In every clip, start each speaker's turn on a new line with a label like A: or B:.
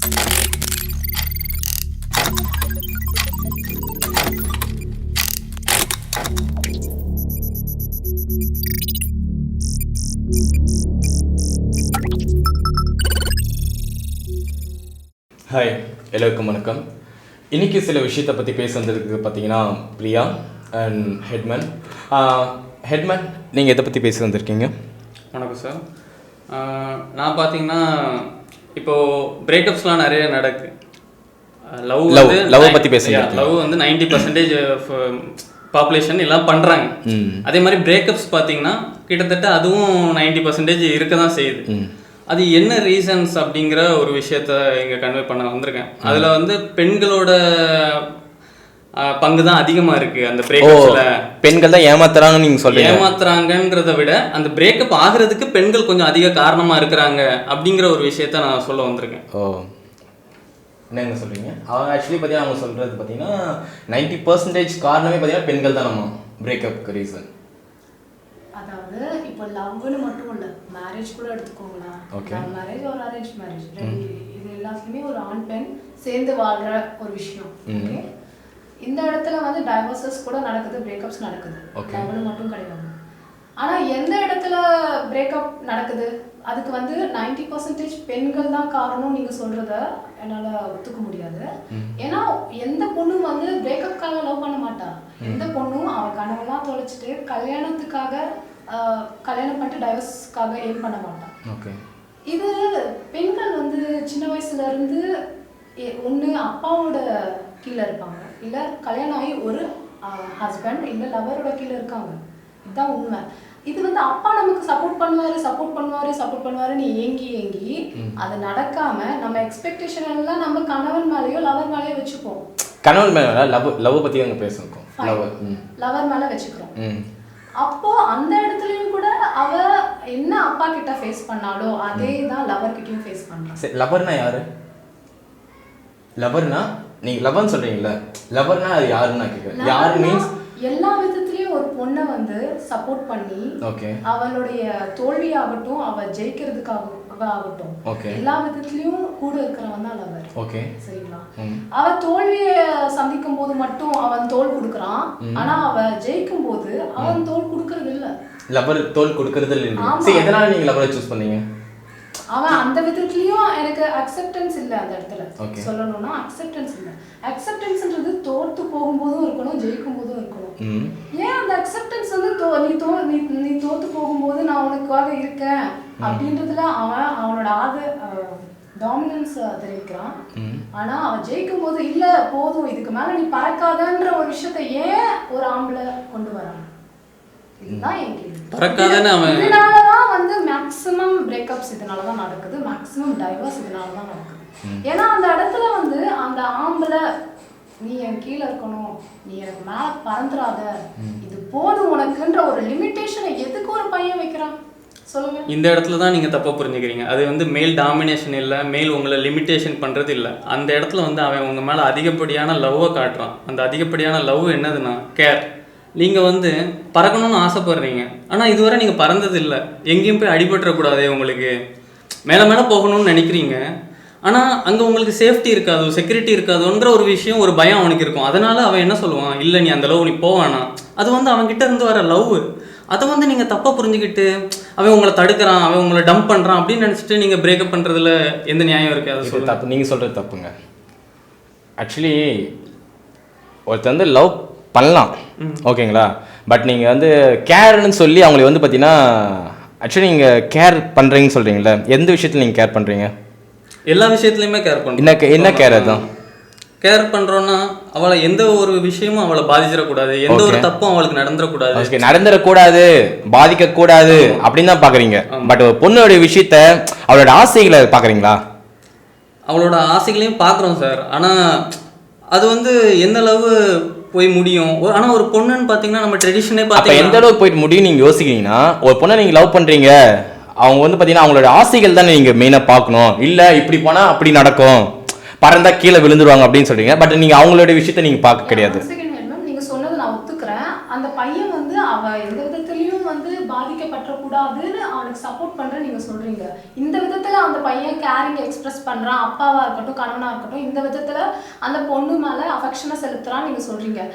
A: Hi எல்லோருக்கும் வணக்கம். இன்னைக்கு சில விஷயத்தை பற்றி பேச வந்திருக்கு பார்த்தீங்கன்னா பிரியா அண்ட் ஹெட்மேன். ஹெட்மேன் நீங்கள் எதை பற்றி பேச வந்திருக்கீங்க?
B: வணக்கம் சார். நான் பார்த்தீங்கன்னா இப்போ பிரேக்கப்ஸ்லாம் நிறைய நடக்கு. லவ்
A: Love, love பத்தி பேசுங்க.
B: லவ் வந்து நைன்டி பர்சன்டேஜ் பாப்புலேஷன் எல்லாம் பண்ணுறாங்க அதே மாதிரி பிரேக்கப்ஸ் பார்த்தீங்கன்னா கிட்டத்தட்ட அதுவும் நைன்டி பர்சன்டேஜ் இருக்க தான் செய்யுது அது என்ன ரீசன்ஸ் அப்படிங்கிற ஒரு விஷயத்த இங்கே கன்வே பண்ண வந்திருக்கேன். அதில் வந்து பெண்களோட பங்கு தான் அதிகமாக இருக்குது அந்த பிரேக்கப்ஸில்
A: பெண்கள் தான் ஏமாத்துறாங்கன்னு நீங்கள் சொல்கிறீங்க
B: ஏமாத்துறாங்கன்றத விட அந்த பிரேக்கப் ஆகுறதுக்கு பெண்கள் கொஞ்சம் அதிக காரணமா இருக்கிறாங்க அப்படிங்கிற ஒரு விஷயத்த நான் சொல்ல வந்திருக்கேன்.
A: ஓ. என்னங்க சொல்கிறீங்க அவங்க ஆக்சுவலி பார்த்தீங்கன்னா அவங்க சொல்கிறது பார்த்தீங்கன்னா நைன்டி பர்சன்டேஜ் காரணமே பார்த்தீங்கன்னா பெண்கள் தான் நம்ம பிரேக்கப்க்கு ரீசன்
C: அதாவது இப்போ லவ்னு மட்டும் இல்ல மேரேஜ் கூட எடுத்துக்கோங்களேன்.
A: Okay.
C: மேரேஜ் ஒரு அரேஞ்ச் மேரேஜ் இது எல்லாத்துலயுமே ஒரு ஆண் பெண் சேர்ந்து வாழ்ற ஒரு விஷயம். Okay? இந்த இடத்துல வந்து டைவர்சஸ் கூட நடக்குது பிரேக்கப்ஸ் நடக்குது. லவ்னு மட்டும் கிடையாது. ஆனா எந்த இடத்துல பிரேக்கப் நடக்குது அதுக்கு வந்து 90% பர்சன்டேஜ் பெண்கள் தான் காரணம் நீங்க சொல்றத என்னால ஒத்துக்க முடியாது. ஏன்னா எந்த பொண்ணும் வந்து பிரேக்கப்காக லவ் பண்ண மாட்டா. எந்த பொண்ணும் அவ கனவெல்லாம் தொலைச்சிட்டு கல்யாணத்துக்காக கல்யாணம் பண்ணிட்டு டைவர்ஸ்க்காக எய்ம் பண்ண மாட்டான்
A: ஓகே
C: இது பெண்கள் வந்து சின்ன வயசுல இருந்து எ- ஒண்ணு அப்பாவோட கீழே இருப்பாங்க. இல்ல கல்யாணம் ஆகி ஒரு ஹஸ்பண்ட் இல்ல லவரோட கீழே இருக்காங்க. இதுதான் உண்மை. இது வந்து அப்பா நமக்கு சப்போர்ட் பண்ணுவாரு சப்போர்ட் பண்ணுவாரு சப்போர்ட் பண்ணுவாருன்னு ஏங்கி ஏங்கி அது நடக்காம நம்ம எக்ஸ்பெக்டேஷன் எல்லாம் நம்ம கணவன் மேலேயோ லவர் மேலேயோ வச்சுப்போம்.
A: கணவன் மேலே லவ் லவ் பற்றி அங்கே பேசிருக்கோம். லவ் ம்.
C: லவர் மேல வச்சுக்கிறோம். அப்போ அந்த இடத்துலயும் கூட அவ என்ன அப்பா கிட்ட ஃபேஸ் பண்ணாலோ அதே தான் லவர் கிட்டயும் ஃபேஸ் பண்றான்
A: சரி லவர்னா யாரு? லவர்னா நீங்க லவர்னு சொல்றீங்கல்ல லவர்னா அது யாருன்னு நான் கேட்குறேன் யார் மீன்ஸ்
C: எல்லா விதத்துலயும் ஒரு பொண்ணை வந்து சப்போர்ட் பண்ணி
A: ஓகே
C: அவளுடைய தோல்வி ஆகட்டும் அவ ஜெயிக்கிறதுக்காக ஆகட்டும்
A: Okay.
C: எல்லா விதத்துலயும் கூட இருக்கிறவன் தான் லவர்
A: ஓகே
C: சரிங்களா? அவ தோல்விய சந்திக்கும் போது மட்டும் அவன் தோல் கொடுக்கறான். ஆனா அவ ஜெயிக்கும் போது அவன் தோல் கொடுக்கறது இல்ல
A: லவர் தோல் கொடுக்கறது இல்லை. சரி எதனால நீங்க லவரை சூஸ் பண்ணீங்க?
C: அவன் அந்த விதத்துலயும் எனக்கு அக்செப்டன்ஸ் இல்ல அந்த இடத்துல. சொல்லணும்னா அக்செப்டன்ஸ் இல்ல. அக்செப்டன்ஸ்ன்றது தோத்து போகும்போதும் இருக்கணும் ஜெயிக்கும் போதும் இருக்கணும் ஏன் அந்த அக்செப்டன்ஸ் வந்து தோ நீ தோ நீ நீ தோத்து போகும்போது நான் உனக்காக இருக்கேன் அப்படின்றதுல அவன் அவனோட ஆது டாமினன்ஸ் தெரிவிக்கிறான். ஆனா அவன் ஜெயிக்கும் போது இல்ல போதும் இதுக்கு மேல நீ பறக்காதன்ற ஒரு விஷயத்தை ஏன் ஒரு ஆம்பளை கொண்டு வரான்? இதுதான் என் கேள்வி. மேக்ஸிமம் பிரேக்கப்ஸ் இதனாலதான் நடக்குது மேக்ஸிமம் டைவர்ஸ் இதனாலதான் நடக்குது. ஏன்னா அந்த இடத்துல வந்து அந்த ஆம்பளை நீ என் கீழே இருக்கணும் நீ எனக்கு மேல பறந்துடாத இது போதும் உனக்குன்ற ஒரு லிமிட்டேஷனை எதுக்கு ஒரு பையன் வைக்கிறான்?
B: இந்த இடத்துல தான் நீங்கள் தப்பாக புரிஞ்சுக்கிறீங்க. அது வந்து மேல் டாமினேஷன் இல்லை மேல் உங்களை லிமிட்டேஷன் பண்ணுறது இல்லை. அந்த இடத்துல வந்து அவன் உங்கள் மேலே அதிகப்படியான லவ்வை காட்டுறான். அந்த அதிகப்படியான லவ் என்னதுன்னா கேர் நீங்கள் வந்து பறக்கணும்னு ஆசைப்படுறீங்க. ஆனால் இதுவரை நீங்கள் பறந்தது இல்லை எங்கேயும் போய் அடிபட்டுறக்கூடாதே உங்களுக்கு. மேலே மேலே போகணும்னு நினைக்கிறீங்க. ஆனால் அங்கே உங்களுக்கு சேஃப்டி இருக்காது செக்யூரிட்டி இருக்காதுன்ற ஒரு விஷயம் ஒரு பயம் அவனுக்கு இருக்கும். அதனால அவன் என்ன சொல்லுவான்? இல்லை நீ அந்த லவ் நீ போவானா அது வந்து அவன்கிட்ட இருந்து வர லவ். அதை வந்து நீங்கள் தப்பாக புரிஞ்சுக்கிட்டு அவன் உங்களை தடுக்கிறான் அவன் உங்களை டம்ப் பண்ணுறான் அப்படின்னு நினச்சிட்டு நீங்கள் பிரேக்கப் பண்ணுறதுல எந்த நியாயம் இருக்குது சொல்லுங்க.
A: தப்பு. நீங்க சொல்றது தப்புங்க. ஆக்சுவலி ஒருத்தர் வந்து லவ் பண்ணலாம். ஓகேங்களா? பட் நீங்க வந்து கேர்னு சொல்லி அவங்களை வந்து பார்த்தீங்கன்னா ஆக்சுவலி நீங்க கேர் பண்றீங்கன்னு சொல்றீங்களா எந்த விஷயத்துல நீங்க கேர் பண்றீங்க?
B: எல்லா விஷயத்துலையுமே கேர் பண்ணுறோம்
A: என்ன என்ன கேர் அதுதான்
B: கேர் பண்ணுறோன்னா அவளை எந்த ஒரு விஷயமும் அவளை பாதிச்சிடக்கூடாது. எந்த ஒரு. தப்பும் அவளுக்கு நடந்துடக்கூடாது.
A: நடந்துடக்கூடாது பாதிக்க கூடாது அப்படின்னு தான் பாக்குறீங்க. பட் ஒரு பொண்ணோட விஷயத்த அவளோட ஆசைகளை பாக்குறீங்களா?
B: அவளோட ஆசைகளையும் பார்க்குறோம் சார் ஆனால் அது வந்து எந்த அளவு போய் முடியும். ஒரு- ஆனா ஒரு பொண்ணுன்னு பார்த்தீங்கன்னா நம்ம ட்ரெடிஷனே
A: அப்ப
B: பார்த்தீங்கன்னா
A: எந்த அளவுக்கு போயிட்டு முடியும் நீங்க யோசிக்கிறீங்கன்னா ஒரு பொண்ணை நீங்க லவ் பண்றீங்க அவங்க வந்து பாத்தீங்கன்னா அவங்களோட ஆசைகள் தானே நீங்க மெயினா பார்க்கணும். இல்ல இப்படி போனா அப்படி நடக்கும். பறந்தா கீழே விழுந்துருவாங்க அப்படின்னு சொல்றீங்க. பட் நீங்க அவங்களோட விஷயத்த நீங்க பார்க்க கிடையாது.
C: One second madam. நீங்க சொன்னது நான் ஒத்துக்கிறேன். அந்த பையன் வந்து அவ எந்த கூடாதுன்னு அவனுக்கு சப்போர்ட் பண்றேன்னு நீங்க சொல்றீங்க. இந்த விதத்துல அந்த பையன் கேரிங் எக்ஸ்பிரஸ் பண்றான் அப்பாவா இருக்கட்டும் கணவனா இருக்கட்டும் இந்த விதத்துல அந்த பொண்ணு மேல அஃபெக்ஷனை செலுத்துறான்னு நீங்க சொல்றீங்க.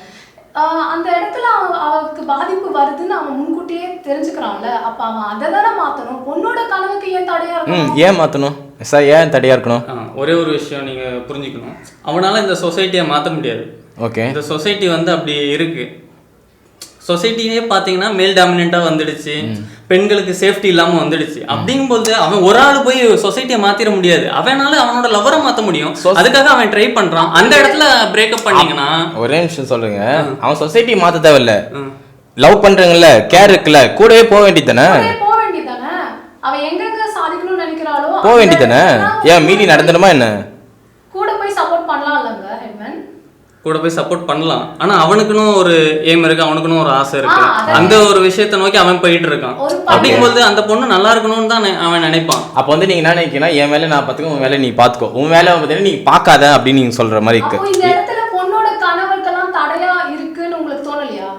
C: ஆஹ் அந்த இடத்துல அவ- அவனுக்கு பாதிப்பு வருதுன்னு அவன் முன்கூட்டியே தெரிஞ்சுக்கிறான்ல அப்ப அவன் அதை தானே மாத்தணும்? பொண்ணோட கனவுக்கு ஏன் தடையா இருக்கணும்?
A: ஏன் மாற்றணும் சார் ஏன் தடையாக இருக்கணும்?
B: ஒரே ஒரு விஷயம் நீங்க புரிஞ்சுக்கணும். அவனால இந்த சொசைட்டியை மாற்ற முடியாது.
A: ஓகே.
B: இந்த சொசைட்டி வந்து அப்படி இருக்கு. சொசைட்டியே பார்த்தீங்கன்னா மேல் டாமினண்ட்டாக வந்துடுச்சு. பெண்களுக்கு சேஃப்டி இல்லாமல் வந்துடுச்சு. அப்படிங்கும்போது அவன் ஒரு ஆள் போய் சொசைட்டியை மாத்திர முடியாது. அவனால அவனோட லவரை மாற்ற முடியும். அதுக்காக அவன் ட்ரை பண்றான். அந்த இடத்துல பிரேக்கப் பண்ணீங்கன்னா
A: ஒரே நிமிஷம் சொல்லுங்க அவன் சொசைட்டி மாற்ற தேவையில்ல. லவ் பண்ணுறங்கல்ல கேர் இருக்குல்ல கூடவே போக வேண்டியது தானே
C: போக
A: வேண்டியது தானே ஏன் மீதி நடந்துடுமா என்ன
C: கூட போய் சப்போர்ட் பண்ணலாம் இல்லைங்க ஹெட்மன்
B: கூட போய் சப்போர்ட் பண்ணலாம். ஆனா அவனுக்குன்னு ஒரு எய்ம் இருக்கு அவனுக்குன்னு ஒரு ஆசை இருக்கு. அந்த ஒரு விஷயத்தை நோக்கி அவன் போயிட்டு இருக்கான். அப்படிங்கும்போது அந்த பொண்ணு நல்லா இருக்கணும்னு தான் அவன் நினைப்பான்.
A: அப்போ வந்து நீங்க என்ன நினைக்கிறீங்கன்னா என் வேலை நான் பார்த்துக்கோ உன் வேலை நீ பார்த்துக்கோ உன் வேலை பார்த்தீங்கன்னா நீ பார்க்காத அப்படின்னு நீங்க சொல்ற மாதிரி இருக்கு.
C: பொண்ணோட கனவுக்கெல்லாம் தடையா இருக்குன்னு உங்களுக்கு தோணலையா?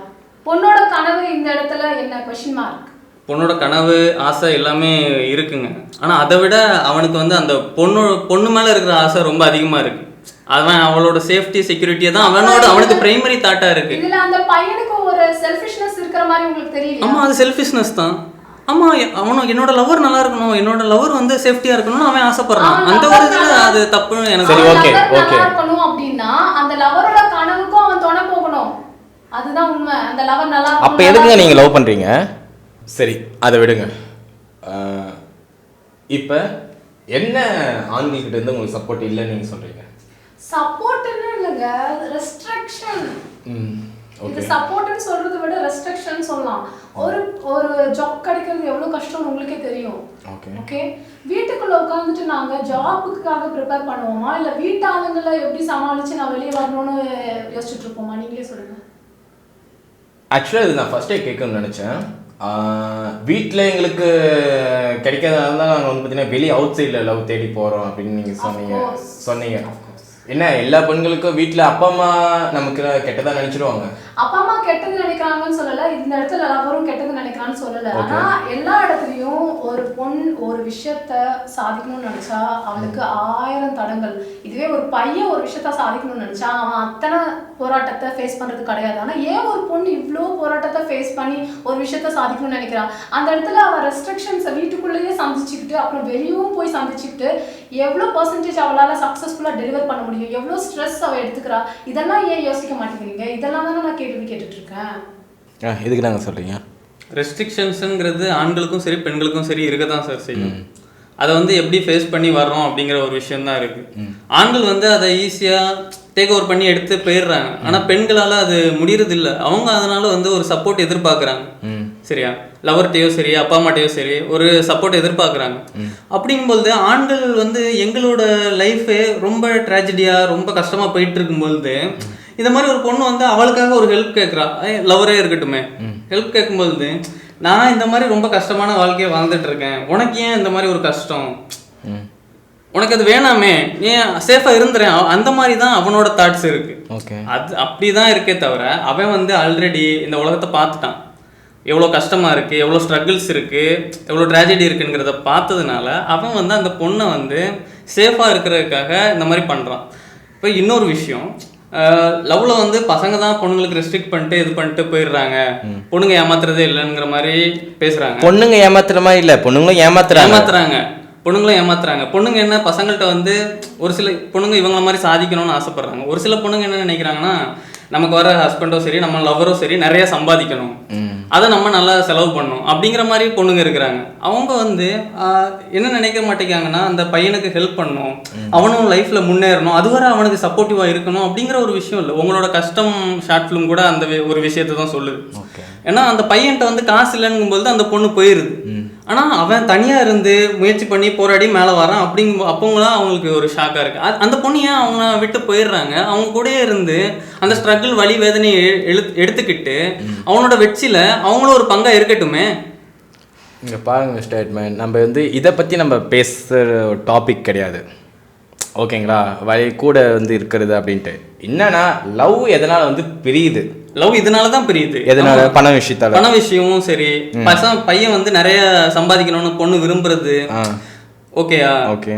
C: பொண்ணோட கனவு இந்த இடத்துல என்ன கொஸ்டின் மார்க்
B: பொண்ணோட கனவு ஆசை எல்லாமே இருக்குங்க. ஆனா அதை விட அவனுக்கு வந்து அந்த பொண்ணு பொண்ணு மேல இருக்கிற ஆசை ரொம்ப அதிகமா இருக்கு. அவன் அவளோட சேஃப்டி செக்யூரிட்டியை தான் அவனோட அவனுக்கு பிரைமரி தாட்டா இருக்கு.
C: இதுல அந்த பையனுக்கு ஒரு செல்ஃபிஷ்னஸ் இருக்கிற மாதிரி உங்களுக்கு தெரியலையா?
B: ஆமா அது செல்ஃபிஷ்னஸ் தான். ஆமா அவனும் என்னோட லவர் நல்லா இருக்கணும். என்னோட லவர் வந்து சேஃப்டியா இருக்கணும்னு அவன் ஆசைப்படுறான். அந்த ஒரு இதுல அது தப்புன்னு எனக்கு
A: சரி, okay.
C: நல்லா இருக்கணும் அப்படின்னா அந்த லவரோட கனவுக்கும் அவன் துணை போகணும். அதுதான் உண்மை. அந்த லவர் நல்லா
A: அப்போ எதுக்குங்க நீங்க லவ் பண்றீங்க? சரி அதை விடுங்க. இப்போ என்ன ஆண்கள்கிட்ட இருந்து உங்களுக்கு சப்போர்ட் இல்லைன்னு நீங்க சொல்றீங்க?
C: சப்போர்ட்னு இல்லைங்க ரெஸ்ட்ரிக்ஷன் இது சப்போர்ட்னு சொல்றதை விட ரெஸ்ட்ரிக்ஷன் சொல்லலாம். ஒரு ஒரு ஜாப் கிடைக்கிறது எவ்வளவு கஷ்டம் உங்களுக்கே தெரியும்.
A: ஓகே
C: ஓகே வீட்டுக்குள்ள உட்காந்துட்டு நாங்க ஜாபுக்காக ப்ரிப்பேர் பண்ணுவோமா? இல்ல வீட்டு ஆளுங்களை எப்படி சமாளிச்சு நான் வெளியே வரணும்னு யோசிச்சுட்டு இருப்போமா? நீங்களே சொல்லுங்க.
A: ஆக்சுவலாக இது நான் ஃபஸ்ட்டே கேட்கணும்னு நினச்சேன். வீட்டில் எங்களுக்கு கிடைக்காதனால தான் நாங்கள் வந்து பார்த்தீங்கன்னா வெளியே அவுட் சைடில் லவ் தேடி போகிறோம் அப்படின்னு நீங்கள் சொன்னீங்க. சொன்னீங்க. என்ன எல்லா பெண்களுக்கும் வீட்டில் அப்பா அம்மா நமக்கு கெட்டதாக நினச்சிடுவாங்க
C: அப்பா அம்மா கெட்டது நினைக்கிறாங்கன்னு சொல்லல இந்த இடத்துல லவரும் கெட்டது நினைக்கிறான்னு சொல்லல. ஆனா எல்லா இடத்துலயும் ஒரு பொண் ஒரு விஷயத்த சாதிக்கணும்னு நினைச்சா அவளுக்கு ஆயிரம் தடங்கள். இதுவே ஒரு பையன் ஒரு விஷயத்த சாதிக்கணும்னு நினைச்சா அவன் அத்தனை போராட்டத்தை ஃபேஸ் பண்றது கிடையாது. ஆனா ஏன் ஒரு பொண்ணு இவ்ளோ போராட்டத்தை ஃபேஸ் பண்ணி ஒரு விஷயத்த சாதிக்கணும்னு நினைக்கிறான் அந்த இடத்துல அவன் ரெஸ்ட்ரிக்ஷன்ஸை வீட்டுக்குள்ளேயே சந்திச்சுக்கிட்டு அப்புறம் வெளியவும் போய் சந்திச்சுக்கிட்டு எவ்வளோ பர்சன்டேஜ் அவளால சக்ஸஸ்ஃபுல்லா டெலிவர் பண்ண முடியும்? எவ்வளோ ஸ்ட்ரெஸ் அவ எடுத்துக்கிறா? இதெல்லாம் ஏன் யோசிக்க மாட்டேங்கிறீங்க? இதெல்லாம் தானே நான் கேள்வி கேட்டுட்டு இருக்கேன்
A: ஆ இதுக்கு நாங்கள் சொல்கிறீங்க
B: ரெஸ்ட்ரிக்ஷன்ஸுங்கிறது ஆண்களுக்கும் சரி பெண்களுக்கும் சரி இருக்க தான் சார் செய்யும் அதை வந்து எப்படி ஃபேஸ் பண்ணி வர்றோம் அப்படிங்கிற ஒரு விஷயம் தான் இருக்கு ஆண்கள் வந்து அதை ஈஸியாக டேக் ஓவர் பண்ணி எடுத்து போயிடுறாங்க. ஆனா பெண்களால அது முடியறது இல்ல அவங்க அதனால வந்து ஒரு சப்போர்ட் எதிர்பார்க்கறாங்க சரியா? லவர்கிட்டயோ சரி அப்பா அம்மாட்டையோ சரி ஒரு சப்போர்ட் எதிர்பார்க்கறாங்க அப்படிங்கும்போது ஆண்கள் வந்து எங்களோட லைஃபே ரொம்ப ட்ராஜடியா ரொம்ப கஷ்டமா போயிட்டு இருக்கும்பொழுது இந்த மாதிரி ஒரு பொண்ணு வந்து அவளுக்காக ஒரு ஹெல்ப் கேட்குறா. லவரே இருக்கட்டுமே. ஹெல்ப் கேட்கும்பொழுது நான் இந்த மாதிரி ரொம்ப கஷ்டமான வாழ்க்கையை வாழ்ந்துட்டு இருக்கேன். உனக்கு ஏன் இந்த மாதிரி ஒரு கஷ்டம்? உனக்கு அது வேணாமே. நீ சேஃபா இருந்துறேன். அந்த மாதிரி தான் அவனோட தாட்ஸ் இருக்கு.
A: ஓகே.
B: அது அப்படிதான் இருக்கே தவிர அவன் வந்து ஆல்ரெடி இந்த உலகத்தை பார்த்துட்டான். எவ்வளோ கஷ்டமா இருக்கு எவ்வளோ ஸ்ட்ரகிள்ஸ் இருக்கு எவ்வளோ ட்ராஜடி இருக்குங்கிறத பார்த்ததுனால அவன் வந்து அந்த பொண்ணை வந்து சேஃபாக இருக்கிறதுக்காக இந்த மாதிரி பண்றான். இப்போ இன்னொரு விஷயம் லவ்ல வந்து பசங்க தான் பொண்ணுங்களுக்கு ரெஸ்ட்ரிக்ட் பண்ணிட்டு இது பண்ணிட்டு போயிடுறாங்க. பொண்ணுங்க ஏமாத்துறதே இல்லைங்கிற மாதிரி பேசுறாங்க.
A: பொண்ணுங்க ஏமாத்துற மாதிரி இல்லை பொண்ணுங்களும் ஏமாத்துறாங்க.
B: ஏமாத்துறாங்க. பொண்ணுங்களும் ஏமாத்துறாங்க. பொண்ணுங்க என்ன பசங்கள்கிட்ட வந்து ஒரு சில பொண்ணுங்க இவங்கள மாதிரி சாதிக்கணும்னு ஆசைப்படுறாங்க. ஒரு சில பொண்ணுங்க என்ன நினைக்கிறாங்கன்னா நமக்கு வர ஹஸ்பண்டோ சரி நம்ம லவரோ சரி நிறைய சம்பாதிக்கணும். அதை நம்ம நல்லா செலவு பண்ணணும். அப்படிங்கிற மாதிரி பொண்ணுங்க இருக்கிறாங்க. அவங்க வந்து என்ன நினைக்க மாட்டேங்கிறாங்கன்னா அந்த பையனுக்கு ஹெல்ப் பண்ணணும் அவனும் லைஃப்ல முன்னேறணும். அதுவரை அவனுக்கு சப்போர்ட்டிவா இருக்கணும் அப்படிங்கிற ஒரு விஷயம் இல்லை. உங்களோட கஷ்டம் ஷார்ட் ஃபிலிம் கூட அந்த ஒரு விஷயத்தை தான் சொல்லுது ஏன்னா அந்த பையன்கிட்ட வந்து காசு இல்லைங்கும்போது அந்த பொண்ணு போயிருது. ஆனா அவன் தனியா இருந்து முயற்சி பண்ணி போராடி மேல வரான் அப்படிங்கும் அப்பவங்களாம் அவங்களுக்கு ஒரு ஷாக்கா இருக்கு. அ- அந்த பொண்ணு ஏன் அவங்க விட்டு போயிடுறாங்க? அவங்க கூடயே இருந்து அந்த ஸ்ட்ரகிள் வலி வேதனையை எழு- எடுத்துக்கிட்டு அவனோட வெற்றியில அவங்களும் ஒரு பங்கா இருக்கட்டுமே?
A: இங்கே பாருங்க ஸ்டேட்மெண்ட் நம்ம வந்து இதை பற்றி நம்ம பேசுகிற டாபிக் கிடையாது. ஓகேங்களா? வழி கூட வந்து இருக்கிறது அப்படின்ட்டு. என்னன்னா லவ் எதனால் வந்து பிரியுது?
B: லவ் இதனால தான் பிரியுது.
A: எதனால. பண விஷயத்தால.
B: பண விஷயமும் சரி. பசங்க பையன் வந்து நிறைய சம்பாதிக்கணும்னு பொண்ணு விரும்புறது. ஓகேயா
A: ஓகே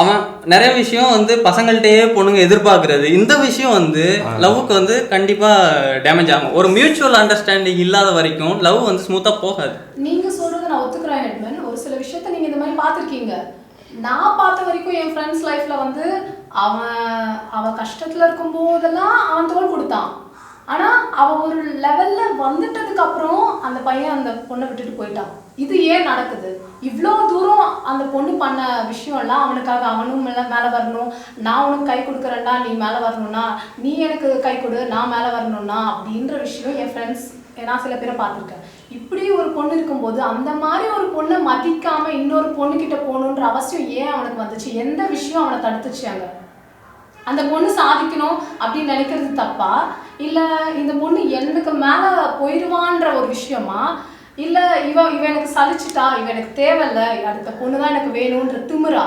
B: அவன் நிறைய விஷயம் வந்து பசங்கள்ட்டயே பொண்ணுங்க எதிர்பார்க்கறது. இந்த விஷயம் வந்து லவ்வுக்கு வந்து கண்டிப்பா டேமேஜ் ஆகும். ஒரு மியூச்சுவல் அண்டர்ஸ்டாண்டிங் இல்லாத வரைக்கும் லவ் வந்து ஸ்மூத்தா போகாது.
C: நீங்க சொல்றதை நான் ஒத்துக்கிறேன் எட்மன் ஒரு சில விஷயத்த நீங்க இந்த மாதிரி பார்த்துருக்கீங்க. நான் பார்த்த வரைக்கும் என் ஃப்ரெண்ட்ஸ் லைஃப்ல வந்து அவன் அவன் கஷ்டத்துல இருக்கும் போதெல்லாம் அவன் தோல் கொடுத்தான். ஆனால் அவள் ஒரு லெவலில் வந்துட்டதுக்கு அப்புறம் அந்த பையன் அந்த பொண்ணை விட்டுட்டு போயிட்டான். இது ஏன் நடக்குது? இவ்வளோ தூரம் அந்த பொண்ணு பண்ண விஷயம்லாம் அவனுக்காக அவனும் மேலே மேலே வரணும். நான் உனக்கு கை கொடுக்குறேன்டா நீ மேலே வரணும்னா நீ எனக்கு கை கொடு நான் மேலே வரணும்னா அப்படின்ற விஷயம் என் ஃப்ரெண்ட்ஸ் நான் சில பேரை பார்த்துருக்கேன். இப்படி ஒரு பொண்ணு இருக்கும்போது அந்த மாதிரி ஒரு பொண்ணை மதிக்காமல் இன்னொரு பொண்ணுக்கிட்ட போகணுன்ற அவசியம் ஏன் அவனுக்கு வந்துச்சு? எந்த விஷயம் அவனை தடுத்துச்சு அங்கே? அந்த பொண்ணு சாதிக்கணும் அப்படின்னு நினைக்கிறது தப்பா? இல்லை இந்த பொண்ணு எனக்கு மேலே போயிடுவான்ற ஒரு விஷயமா? இல்லை இவ இவ எனக்கு சலிச்சிட்டா இவ எனக்கு தேவையில்ல அடுத்த பொண்ணு தான் எனக்கு வேணும்ன்ற திமுறா